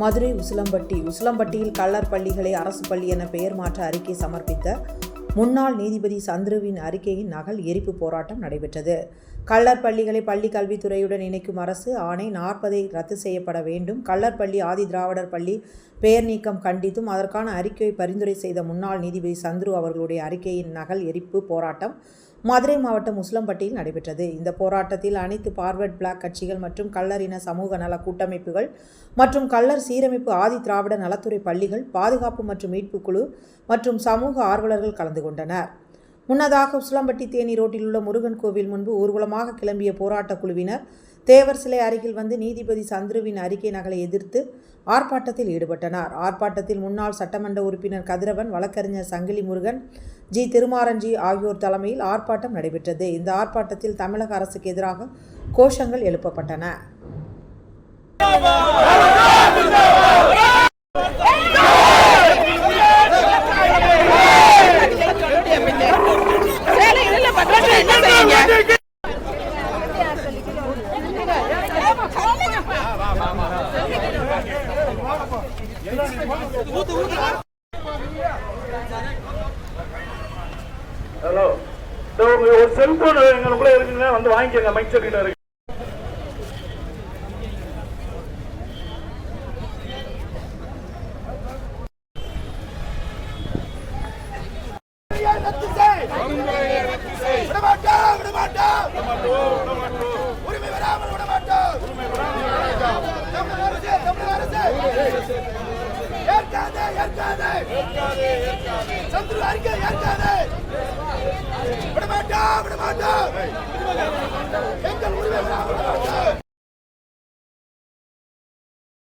மதுரை உசிலம்பட்டி உசிலம்பட்டியில் கள்ளர் பள்ளிகளை அரசு பள்ளி என பெயர் மாற்ற அறிக்கை சமர்ப்பித்த முன்னாள் நீதிபதி சந்துருவின் அறிக்கையின் நகல் எரிப்பு போராட்டம் நடைபெற்றது. கள்ளர் பள்ளிகளை பள்ளி கல்வித்துறையுடன் இணைக்கும் அரசு ஆணை நாற்பதை ரத்து செய்யப்பட வேண்டும். கள்ளர் பள்ளி ஆதி திராவிடர் பள்ளி பெயர் நீக்கம் கண்டித்தும் அதற்கான அறிக்கையை பரிந்துரை செய்த முன்னாள் நீதிபதி சந்துரு அவர்களுடைய அறிக்கையின் நகல் எரிப்பு போராட்டம் மதுரை மாவட்டம் உசிலம்பட்டியில் நடைபெற்றது. இந்த போராட்டத்தில் அனைத்து பார்வர்ட் பிளாக் கட்சிகள் மற்றும் கள்ளர் இன சமூக நல கூட்டமைப்புகள் மற்றும் கள்ளர் சீரமைப்பு ஆதி திராவிட நலத்துறை பள்ளிகள் பாதுகாப்பு மற்றும் மீட்பு குழு மற்றும் சமூக ஆர்வலர்கள் கலந்து கொண்டனர். முன்னதாக உசிலம்பட்டி தேனி ரோட்டில் உள்ள முருகன் கோவில் முன்பு ஊர்வலமாக கிளம்பிய போராட்டக் குழுவினர் தேவர் சிலை அருகில் வந்து நீதிபதி சந்துருவின் அறிக்கை நகலை எதிர்த்து ஆர்ப்பாட்டத்தில் ஈடுபட்டனர். ஆர்ப்பாட்டத்தில் முன்னாள் சட்டமன்ற உறுப்பினர் கதிரவன் வழக்கறிஞர் சங்கிலி முருகன் ஜி திருமாரஞ்சி ஆகியோர் தலைமையில் ஆர்ப்பாட்டம் நடைபெற்றது இந்த ஆர்ப்பாட்டத்தில் தமிழக அரசுக்கு எதிராக கோஷங்கள் எழுப்பப்பட்டன ஊத்து ஊத்து ஒரு செல்போன் எங்களுக்குள்ள இருக்குங்க வந்து வாங்கிக்கோங்க மைக் செட்டில் இருக்கு. விடமாட்டோம் அறிக்கை ஏற்காதே எங்கள் உரிமை வராமல்